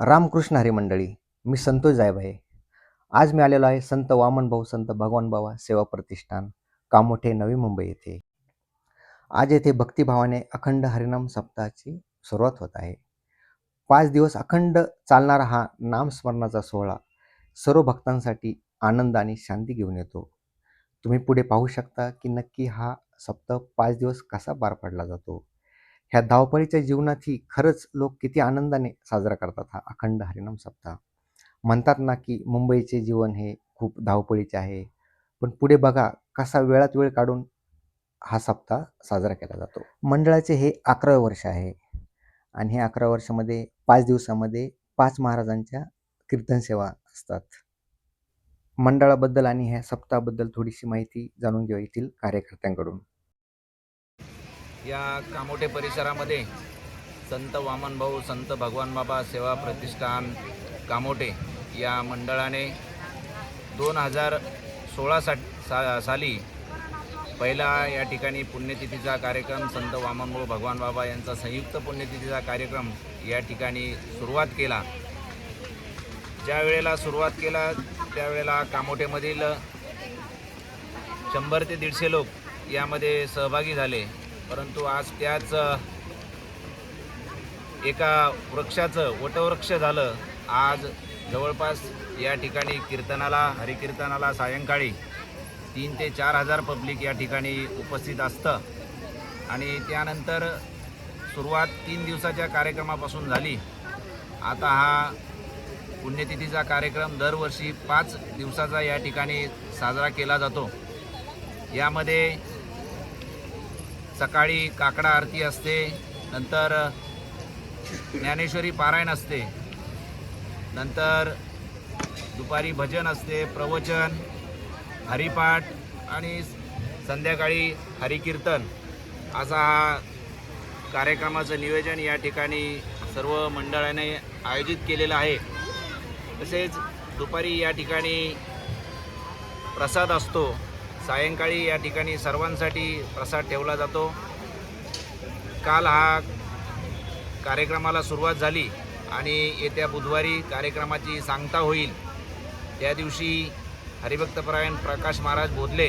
रामकृष्ण हरी मंडळी मी संतोष जायभाई आज मी आलेलो आहे संत वामन भाऊ संत भगवान बाबा सेवा प्रतिष्ठान कामोठे नवी मुंबई येथे. आज येथे भक्तिभावाने अखंड हरिनाम सप्ताहाची सुरुवात होत आहे. पाच दिवस अखंड चालणारा हा नामस्मरणाचा सोहळा सर्व भक्तांसाठी आनंद आणि शांती घेऊन येतो. तुम्ही पुढे पाहू शकता की नक्की हा सप्ताह पाच दिवस कसा पार पाडला जातो? ह्या धावपळीच्या जीवनातही खरंच लोक किती आनंदाने साजरा करतात हा अखंड हरिनाम सप्ताह. म्हणतात ना की मुंबईचे जीवन हे खूप धावपळीचे आहे. पण पुढे बघा कसा वेळात वेळ काढून हा सप्ताह साजरा केला जातो. मंडळाचे हे अकरावे वर्ष आहे. आणि हे अकरा वर्षामध्ये पाच दिवसामध्ये पाच महाराजांच्या कीर्तन सेवा असतात. मंडळाबद्दल आणि ह्या सप्ताहाबद्दल थोडीशी माहिती जाणून घेऊ येथील कार्यकर्त्यांकडून. या कामोटे परिसरामध्ये संत वामनभाऊ संत भगवान बाबा सेवा प्रतिष्ठान कामोटे या मंडळाने दोन हजार सोळा सा सा साली पहिला या ठिकाणी पुण्यतिथीचा कार्यक्रम संत वामनभाऊ भगवान बाबा यांचा संयुक्त पुण्यतिथीचा कार्यक्रम या ठिकाणी सुरुवात केला. ज्या वेळेला सुरुवात केला त्यावेळेला कामोठेमधील शंभर ते दीडशे लोक यामध्ये सहभागी झाले. परंतु आज त्याच एका वृक्षाचं वटवृक्ष झालं. आज जवळपास या ठिकाणी कीर्तनाला हरिकीर्तनाला सायंकाळी तीन ते चार हजार पब्लिक या ठिकाणी उपस्थित असतं. आणि त्यानंतर सुरुवात तीन दिवसाच्या कार्यक्रमापासून झाली. आता हा पुण्यतिथीचा कार्यक्रम दरवर्षी पाच दिवसाचा या ठिकाणी साजरा केला जातो. यामध्ये सकाळी काकडा आरती असते नंतर ज्ञानेश्वरी पारायण असते नंतर दुपारी भजन असते प्रवचन हरिपाठ आणि संध्याकाळी हरिकीर्तन. असा हा कार्यक्रमाचं नियोजन या ठिकाणी सर्व मंडळाने आयोजित केलेलं आहे. तसेच दुपारी या ठिकाणी प्रसाद असतो. सायंकाळी या ठिकाणी सर्वांसाठी प्रसाद ठेवला जातो. काल हा कार्यक्रमाला सुरुवात झाली आणि येत्या बुधवारी कार्यक्रमाची सांगता होईल. त्या दिवशी हरिभक्तपरायण प्रकाश महाराज बोधले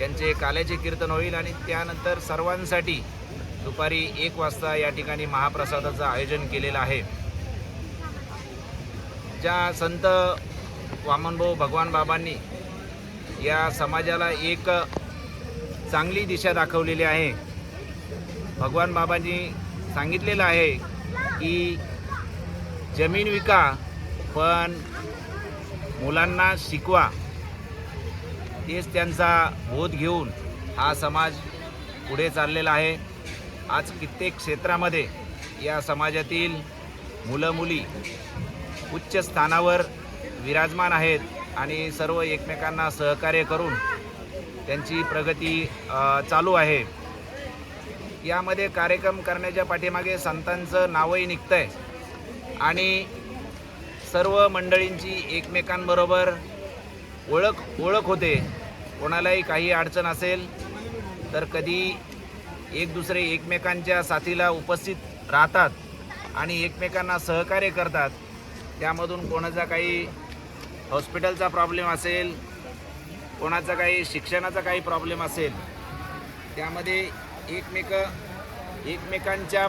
यांचे काल्याचे कीर्तन होईल आणि त्यानंतर सर्वांसाठी दुपारी एक वाजता या ठिकाणी महाप्रसादाचं आयोजन केलेलं आहे. ज्या संत वामनभाऊ भगवान बाबांनी या समाजाला एक चांगली दिशा दाखवलेली आहे. भगवान बाबांनी सांगितलेलं आहे की जमीन विका पण मुलांना शिकवा. तेच त्यांचा बोध घेऊन हा समाज पुढे चाललेला आहे. आज कित्येक क्षेत्रामध्ये या समाजातील मुलं मुली उच्च स्थानावर विराजमान आहेत. आणि सर्व एकमेकांना सहकार्य करून त्यांची प्रगती चालू आहे. यामध्ये कार्यक्रम करण्याच्या पाठीमागे संतांचं नावही निघतं आहे आणि सर्व मंडळींची एकमेकांबरोबर ओळख ओळख होते. कोणालाही काही अडचण असेल तर कधी एक दुसरे एकमेकांच्या साथीला उपस्थित राहतात आणि एकमेकांना सहकार्य करतात. त्यामधून कोणाचा काही हॉस्पिटलचा प्रॉब्लेम असेल कोणाचा काही शिक्षणाचा काही प्रॉब्लेम असेल त्यामध्ये एकमेक एकमेकांच्या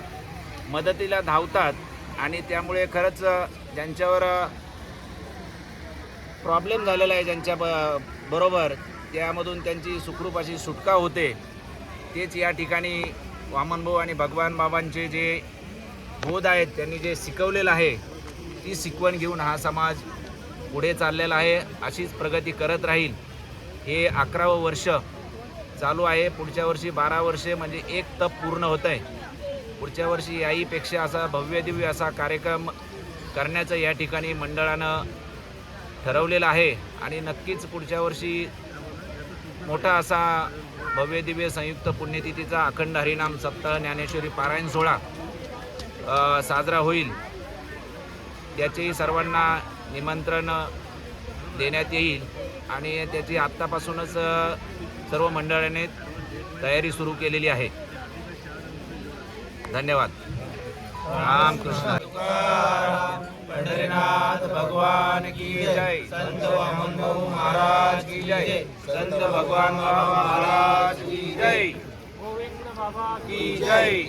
मदतीला धावतात आणि त्यामुळे खरंच ज्यांच्यावर प्रॉब्लेम झालेला आहे ज्यांच्या ब बरोबर त्यामधून त्यांची सुखरूप अशी सुटका होते. तेच या ठिकाणी वामनभाऊ आणि भगवान बाबांचे जे बोध आहेत त्यांनी जे शिकवलेलं आहे ती शिकवण घेऊन हा समाज पुढे चाललेला आहे अशीच प्रगती करत राहील. हे अकरावं वर्ष चालू आहे. पुढच्या वर्षी बारा वर्षे म्हणजे एक तप पूर्ण होत आहे पुढच्या वर्षी याहीपेक्षा असा भव्यदिव्य असा कार्यक्रम करण्याचं या ठिकाणी मंडळानं ठरवलेलं आहे. आणि नक्कीच पुढच्या वर्षी मोठा असा भव्यदिव्य संयुक्त पुण्यतिथीचा अखंड हरिनाम सप्ताह ज्ञानेश्वरी पारायण सोहळा साजरा होईल. त्याचेही सर्वांना निमंत्रण देण्यात येईल आणि त्याची आत्तापासूनच सर्व मंडळाने तयारी सुरू केलेली आहे. धन्यवाद. राम कृष्ण भगवान की जय. संत वामन महाराज की जय. संत भगवान महाराज की जय. गोविंद बाबा की जय.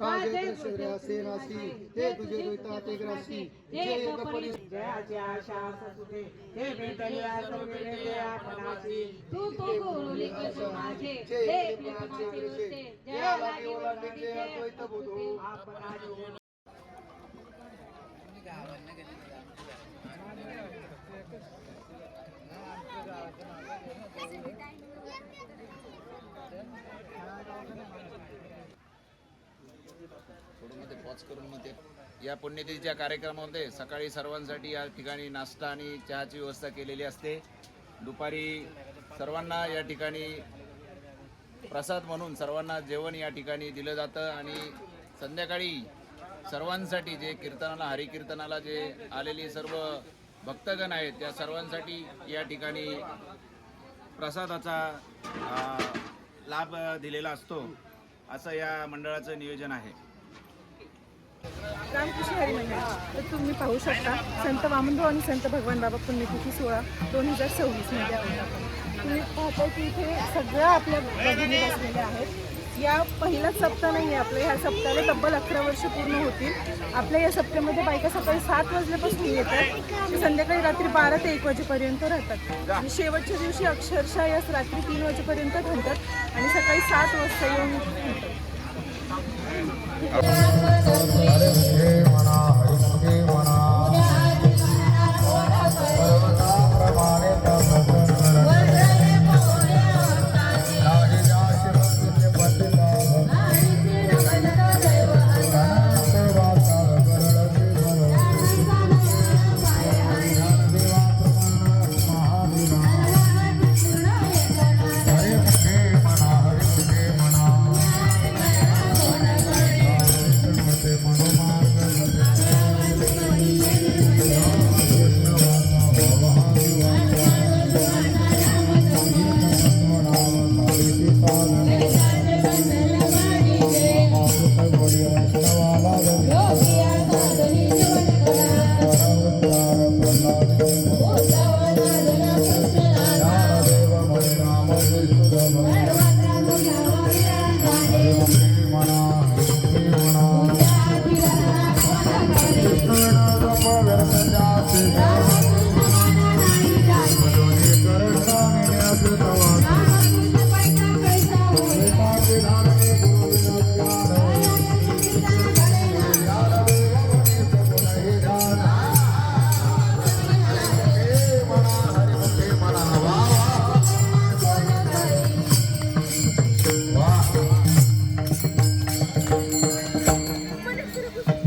काजे शरीराचे राशी हे तुझे दुता ते ग्राशी जे एक परी जयाची आशा ससुते हे भेटले असो भेटले आपणाची तू तो गुरुली कशो माझे जे एक पणाचे विरसे जया लागे ओलांडे अद्वैत बुधो आपणाची मध्ये वॉच करून मग ते या पुण्यतिथीच्या कार्यक्रमामध्ये सकाळी सर्वांसाठी या ठिकाणी नाश्ता आणि चहाची व्यवस्था केलेली असते. दुपारी सर्वांना या ठिकाणी प्रसाद म्हणून सर्वांना जेवण या ठिकाणी दिलं जातं आणि संध्याकाळी सर्वांसाठी जे कीर्तनाला हरिकीर्तनाला जे आलेली सर्व भक्तगण आहेत त्या सर्वांसाठी या ठिकाणी प्रसादाचा लाभ दिलेला असतो. असं या मंडळाचं नियोजन आहे. रामकृष्ण हरी मंडळ तर तुम्ही पाहू शकता संत वामनभाऊ आणि संत भगवान बाबा पुण्यतिथी सोहळा दोन हजार सव्वीसमध्ये आहोत तुम्ही पाहताय की इथे सगळ्या आपल्या भगिनी बसलेल्या आहेत. या पहिलाच सप्ताह नाही आहे आपलं ह्या सप्ताहाला तब्बल अकरा वर्ष पूर्ण होतील. आपल्या या सप्त्यामध्ये बायका सकाळी सात वाजल्यापासून येतात. ते संध्याकाळी रात्री बारा ते एक वाजेपर्यंत राहतात. आणि शेवटच्या दिवशी अक्षरशः या रात्री तीन वाजेपर्यंत थांबतात आणि सकाळी सात वाजता येऊन আরে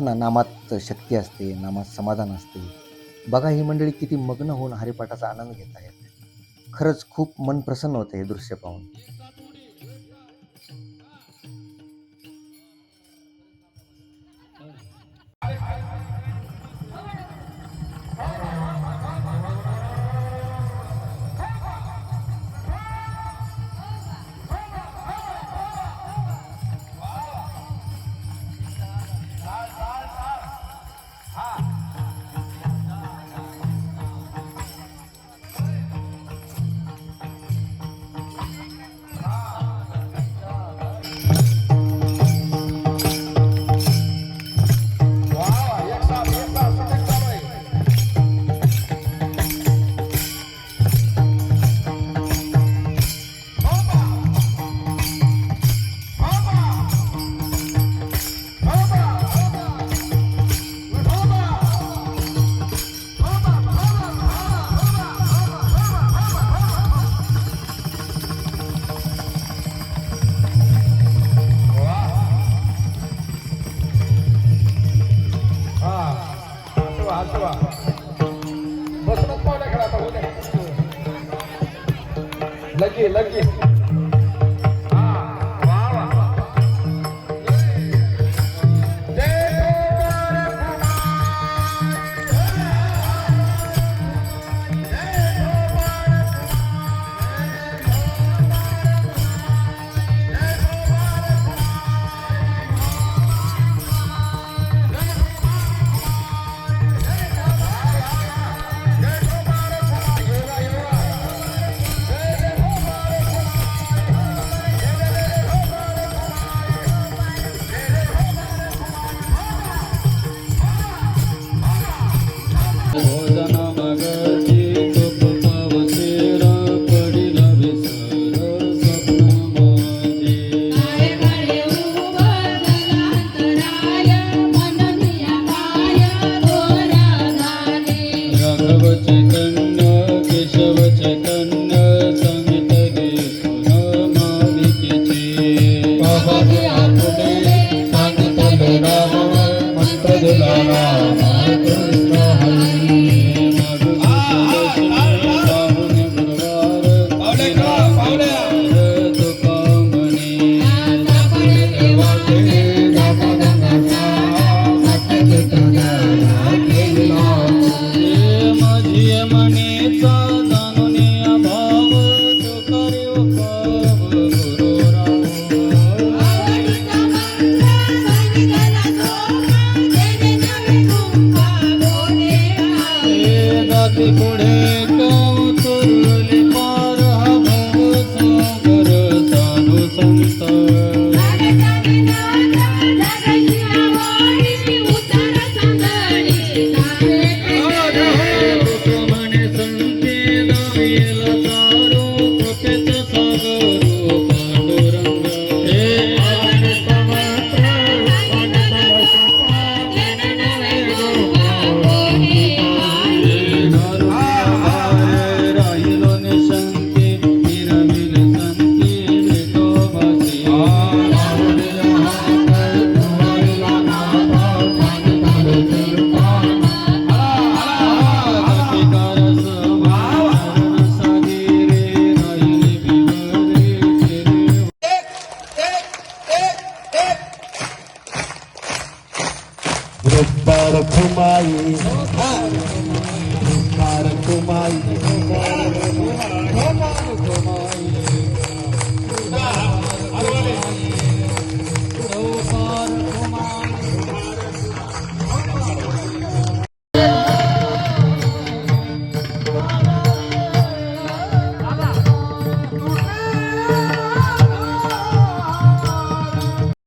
म्हणतात ना नामात शक्ती असते नामात समाधान असते. बघा ही मंडळी किती मग्न होऊन हरिपाठाचा आनंद घेत आहेत. खरंच खूप मन प्रसन्न होतं हे दृश्य पाहून.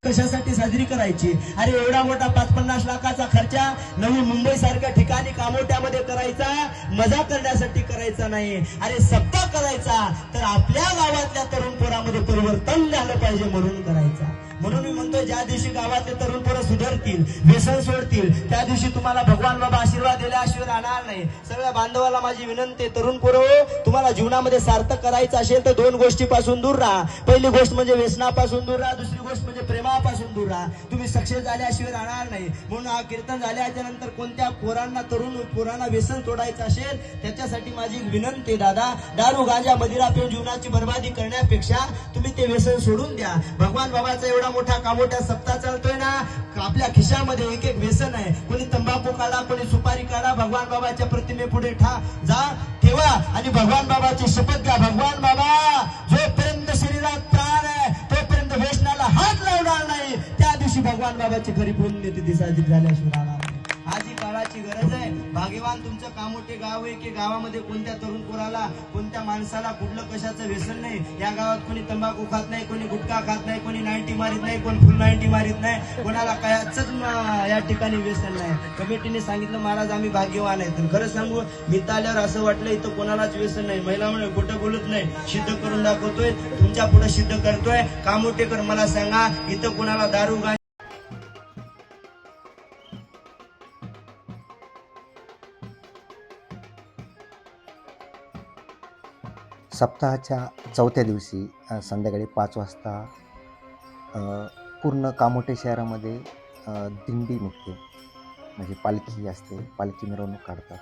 कशासाठी साजरी करायची? अरे एवढा मोठा मजा करण्यासाठी करायचा नाही. अरे सप्ताह करायचा तर आपल्या गावातल्या तरुण पोरामध्ये परिवर्तन झालं पाहिजे म्हणून करायचं. म्हणून ज्या दिवशी गावातले तरुण पोरं सुधरतील व्यसन सोडतील त्या दिवशी तुम्हाला भगवान बाबा आशीर्वाद दिल्याशिवाय राहणार नाही. सगळ्या बांधवाला माझी विनंती आहे, तरुण पोरं तुम्हाला जीवनामध्ये सार्थक करायचं असेल तर दोन गोष्टीपासून दूर राहा. पहिली गोष्ट म्हणजे व्यसनापासून दूर राहा दुसरी गोष्ट म्हणजे प्रेमापासून दूर राहा. तुम्ही सक्सेस झाल्याशिवाय राहणार नाही. म्हणून हा कीर्तन झाल्याच्यानंतर कोणत्या पोरांना तरुण पोरांना व्यसन तोडायचं असेल त्याच्यासाठी माझी विनंती दादा. दारू गांजा मदिरा पिऊन जीवनाची बर्बादी करण्यापेक्षा तुम्ही ते व्यसन सोडून द्या. भगवान बाबाचा एवढा मोठा कामोठा सप्ताह चालतोय ना आपल्या खिशामध्ये एक एक व्यसन आहे. कोणी तंबाखू काढा कोणी सुपारी काढा भगवान बाबाच्या प्रतिमे पुढे ठा जा ठेवा आणि भगवान बाबाची शपथ घ्या. भगवान बाबा जोपर्यंत शरीरात प्राण आहे तोपर्यंत व्यसनाला हात लावणार नाही. त्या दिवशी भगवान बाबाची खरी पुण्यती दिसाची झाल्याशिवाय आजी नाही. काळाची गरज आहे. भाग्यवान तुमचं कामोठे गाव आहे की गावामध्ये कोणत्या तरुण पोराला कोणत्या माणसाला कुठलं कशाचं व्यसन नाही. या गावात कोणी तंबाखू खात नाही कोणी गुटखा खात नाही कोणी नाईन्टी मारित नाही कोणी फुल नाईन्टी मारित नाही. कोणाला कायच या ठिकाणी व्यसन नाही. कमिटीने सांगितलं महाराज आम्ही भाग्यवान आहेत तर खरं सांगू मी आल्यावर असं वाटलं इथं कोणालाच व्यसन नाही. महिला म्हणून खोटं बोलत नाही. सिद्ध करून दाखवतोय तुमच्यापुढे सिद्ध करतोय. कामोटेकर मला सांगा इथं कोणाला दारू गा सप्ताहाच्या चौथ्या दिवशी संध्याकाळी पाच वाजता पूर्ण कामोटे शहरामध्ये दिंडी निघते. म्हणजे पालखी असते पालखी मिरवणूक काढतात.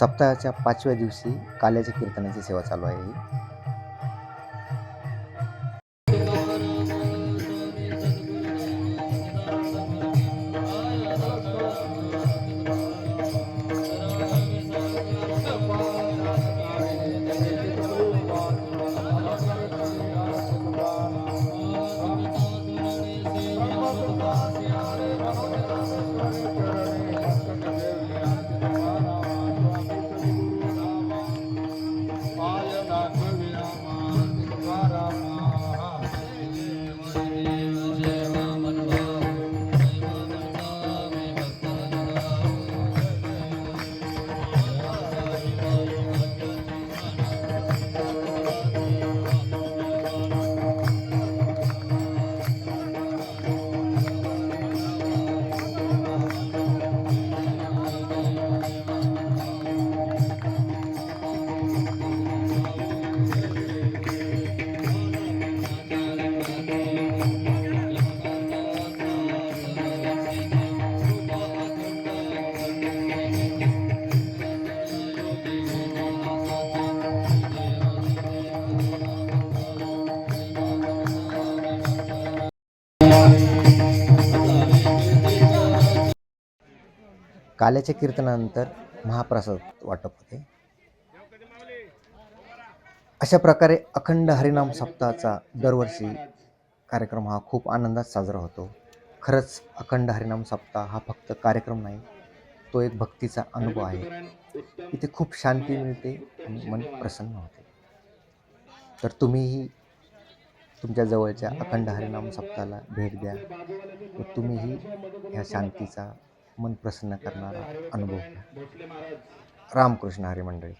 सप्ताहाच्या पाचव्या दिवशी काल्याच्या कीर्तनाची सेवा चालू आहे. काल्याच्या कीर्तनानंतर महाप्रसाद वाटप होते. अशा प्रकारे अखंड हरिनाम सप्ताहाचा दरवर्षी कार्यक्रम हा खूप आनंदात साजरा होतो. खरंच अखंड हरिनाम सप्ताह हा फक्त कार्यक्रम नाही तो एक भक्तीचा अनुभव आहे. इथे खूप शांती मिळते आणि मन प्रसन्न होते. तर तुम्हीही तुमच्या जवळच्या अखंड हरिनाम सप्ताहाला भेट द्या व तुम्हीही ह्या शांतीचा मन प्रसन्न करणारा अनुभव. रामकृष्ण हरी मंडळी